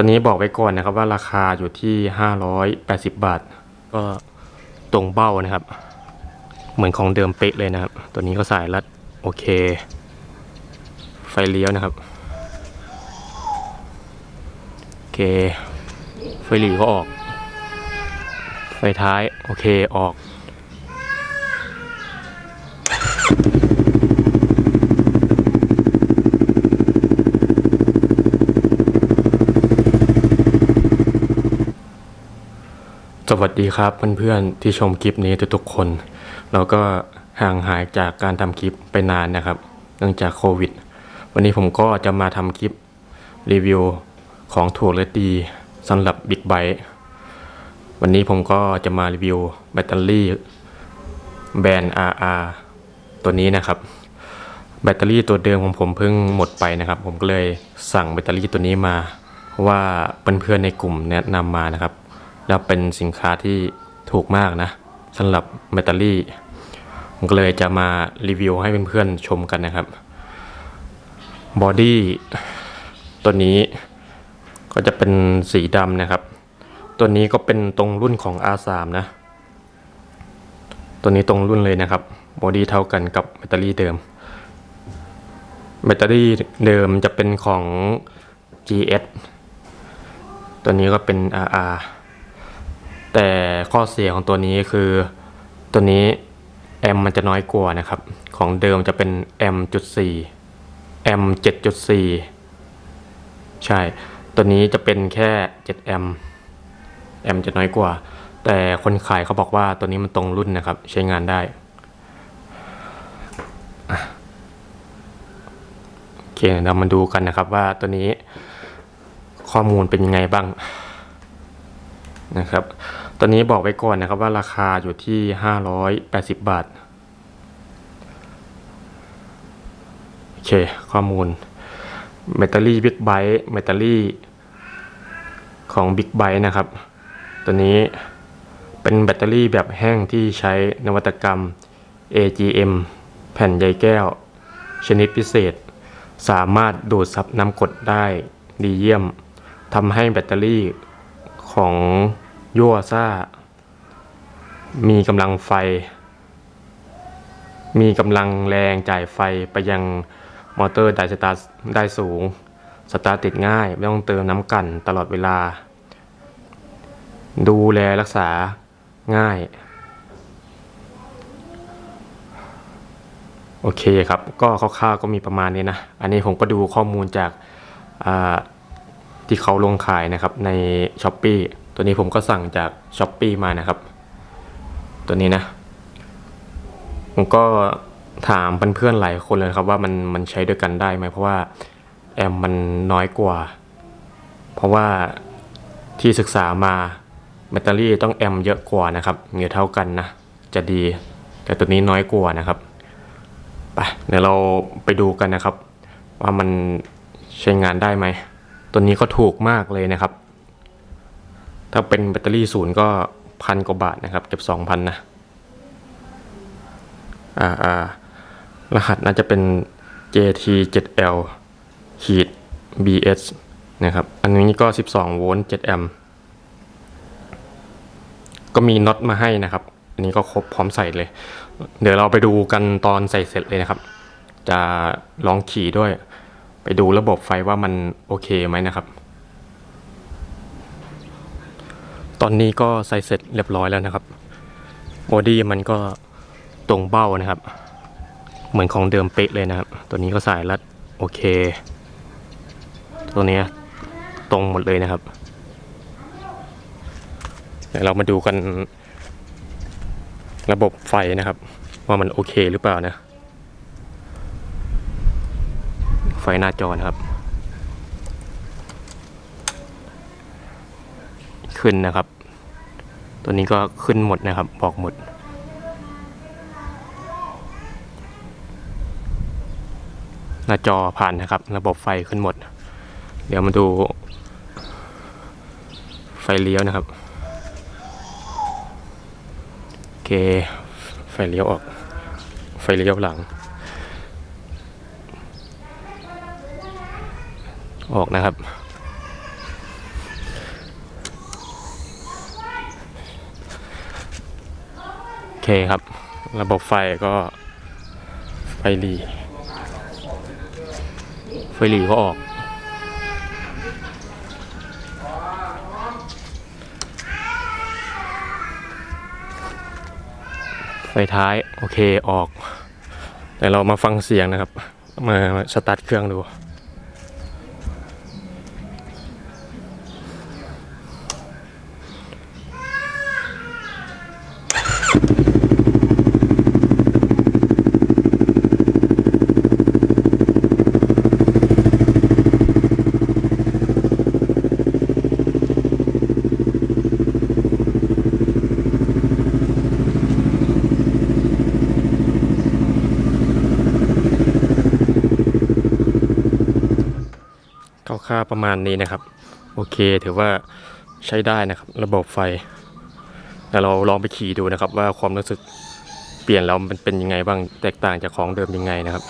ตอนนี้บอกไว้ก่อนนะครับว่าราคาอยู่ที่ 580 บาท ก็ตรงเบ้านะครับ เหมือนของเดิมเป๊ะเลยนะครับ ตัวนี้ก็สายรัดโอเค ไฟเลี้ยวนะครับ โอเค ไฟหลีก็ออก ไฟท้าย โอเคออก สวัสดีครับเพื่อนๆที่ชมคลิปนี้ทุกๆคน เราก็ห่างหายจากการทำคลิปไปนานนะครับ เนื่องจากโควิด วันนี้ผมก็จะมาทำคลิปรีวิวของถูกและดีสำหรับบิ๊กไบ e วันนี้ผมก็จะมารีวิวแบตเตอรี่แบรนด์ RR ตัวนี้นะครับ แบตเตอรี่ตัวเดิมของผมเพิ่งหมดไปนะครับ ผมก็เลยสั่งแบตเตอรี่ตัวนี้มา เพราะว่าเพื่อนๆในกลุ่มแนะนำมานะครับ แล้วเป็นสินค้าที่ถูกมากนะสำหรับแบตเตอรี่ผมก็เลยจะมารีวิวให้เพื่อนๆชมกันนะครับบอดี้ตัวนี้ก็จะเป็นสีดำนะครับ ตัวนี้ก็เป็นตรงรุ่นของ R3 นะ ตัวนี้ตรงรุ่นเลยนะครับบอดี้เท่ากันกับแบตเตอรี่เดิม แบตเตอรี่เดิมจะเป็นของ GS ตัวนี้ก็เป็น RR แต่ข้อเสียของตัวนี้คือตัวนี้แอมมันจะน้อยกว่านะครับ ของเดิมจะเป็นแอมจุดสี่แอมเจ็ดจุดสี่ใช่ ตัวนี้จะเป็นแค่เจ็ดแอมแอมจะน้อยกว่า แต่คนขายเขาบอกว่าตัวนี้มันตรงรุ่นนะครับ ใช้งานได้โอเคเรามาดูกันนะครับว่าตัวนี้ข้อมูลเป็นยังไงบ้างนะครับ ตอนนี้บอกไว้ก่อนนะครับว่าราคาอยู่ที่ 580 บาท โอเค ข้อมูลแบตเตอรี่บิ๊กไบ e แบตเตอรี่ของบิ๊กไบ e นะครับ ตัวนี้เป็นแบตเตอรี่แบบแห้งที่ใช้นวัตกรรม AGM แผ่นใยแก้ว ชนิดพิเศษ สามารถดูดซับน้ำกรดได้ดีเยี่ยมทำให้แบตเตอรี่ของ ยั่วซ่า มีกำลังไฟ มีกำลังแรงจ่ายไฟไปยังมอเตอร์ได้สตาร์ได้สูง สตาร์ติดง่าย ไม่ต้องเติมน้ำกันตลอดเวลา ดูแลรักษาง่าย โอเคครับ ก็คร่าวๆก็มีประมาณนี้นะ อันนี้ผมก็ดูข้อมูลจากที่เขาลงขายนะครับใน s h อ p e e ตัวนี้ผมก็สั่งจาก s h อ p e e มานะครับ ตัวนี้นะ ผมก็ถามเพื่อนๆหลายคนเลยครับว่ามันมันใช้ด้วยกันได้ไหมเพราะว่าแอมมันน้อยกว่า เพราะว่าที่ศึกษามาแบตเตอรี่ต้องแอมเยอะกว่านะครับเงยเท่ากันนะ จะดี แต่ตัวนี้น้อยกว่านะครับไปเดี๋ยวเราไปดูกันนะครับ ว่ามันใช้งานได้ไหม ตัวนี้ก็ถูกมากเลยนะครับ ถ้าเป็นแบตเตอรี่ศูนย์ก็พันกว่าบาทนะครับ เก็บสองพันนะ อ่าอ่ารหัสน่าจะเป็น JT7L ขีด BS นะครับ อันนี้ก็ 12 โวลต์ 7 แอมป์ ก็มีน็อตมาให้นะครับ อันนี้ก็ครบพร้อมใส่เลย เดี๋ยวเราไปดูกันตอนใส่เสร็จเลยนะครับ จะลองขี่ด้วย ไปดูระบบไฟว่ามันโอเคไหมนะครับ ตอนนี้ก็ใส่เสร็จเรียบร้อยแล้วนะครับบอดี้มันก็ตรงเบ้านะครับ เหมือนของเดิมเป๊ะเลยนะครับ ตัวนี้ก็สายรัดโอเค ตัวนี้ตรงหมดเลยนะครับเดี๋ยวเรามาดูกันระบบไฟนะครับ ว่ามันโอเคหรือเปล่านะ ไฟหน้าจอนะครับ ขึ้นนะครับ ตัวนี้ก็ขึ้นหมดนะครับ บอกหมด หน้าจอผ่านนะครับ ระบบไฟขึ้นหมด เดี๋ยวมาดู ไฟเลี้ยวนะครับ โอเค ไฟเลี้ยวออก ไฟเลี้ยวหลัง ออกนะครับ เคครับ ระบบไฟก็ไฟหลีไฟหลีก็ออก ไฟท้าย โอเคออก แต่เรามาฟังเสียงนะครับ มาสตาร์ทเครื่องดู ประมาณนี้นะครับ โอเคถือว่าใช้ได้นะครับ ระบบไฟแต่เราลองไปขี่ดูนะครับ ว่าความรู้สึกเปลี่ยนแล้วมันเป็นยังไงบ้างแตกต่างจากของเดิมยังไงนะครับ